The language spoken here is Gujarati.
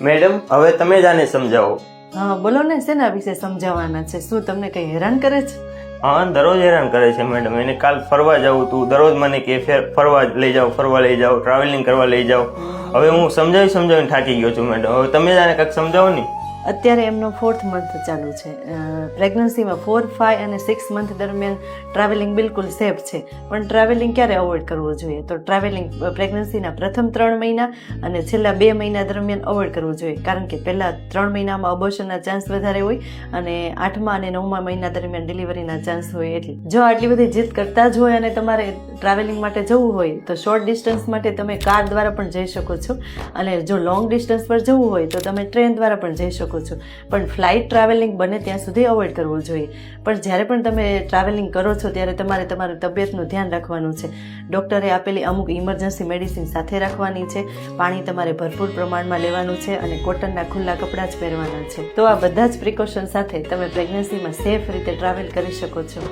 મેડમ હવે તમે જ આને સમજાવો. હા બોલો ને શેના વિશે સમજાવવાના છે? શું તમને કંઈ હેરાન કરે છે? હા દરરોજ હેરાન કરે છે મેડમ. એને કાલ ફરવા જવું તું. દરરોજ મને કે ફેર ફરવા લઈ જાઓ ફરવા લઈ જાઓ ટ્રાવેલિંગ કરવા લઈ જાઓ. હવે હું સમજાવી સમજાવીને થાકી ગયો છું મેડમ. હવે તમે જ આને કાંઈક સમજાવો ને. અત્યારે એમનો ફોર્થ મંથ ચાલુ છે. પ્રેગ્નન્સીમાં ફોર ફાઇવ અને સિક્સ મંથ દરમિયાન ટ્રાવેલિંગ બિલકુલ સેફ છે. પણ ટ્રાવેલિંગ ક્યારે અવોઇડ કરવું જોઈએ? તો ટ્રાવેલિંગ પ્રેગ્નન્સીના પ્રથમ ત્રણ મહિના અને છેલ્લા બે મહિના દરમિયાન અવોઇડ કરવું જોઈએ. કારણ કે પહેલાં ત્રણ મહિનામાં અબોશનના ચાન્સ વધારે હોય અને આઠમા અને નવમા મહિના દરમિયાન ડિલિવરીના ચાન્સ હોય એટલે. જો આટલી બધી જીદ કરતા જ હોય અને તમારે ટ્રાવેલિંગ માટે જવું હોય, તો શોર્ટ ડિસ્ટન્સ માટે તમે કાર દ્વારા પણ જઈ શકો છો. અને જો લોંગ ડિસ્ટન્સ પર જવું હોય, તો તમે ટ્રેન દ્વારા પણ જઈ શકો છો. પણ ફ્લાઇટ ટ્રાવેલિંગ બને ત્યાં સુધી અવોઇડ કરવું જોઈએ. પણ જ્યારે પણ તમે ટ્રાવેલિંગ કરો છો, ત્યારે તમારે તમારી તબિયતનું ધ્યાન રાખવાનું છે. ડૉક્ટરે આપેલી અમુક ઇમરજન્સી મેડિસિન સાથે રાખવાની છે. પાણી તમારે ભરપૂર પ્રમાણમાં લેવાનું છે અને કોટનના ખુલ્લા કપડાં જ પહેરવાના છે. તો આ બધા જ પ્રિકોશન સાથે તમે પ્રેગ્નન્સીમાં સેફ રીતે ટ્રાવેલ કરી શકો છો.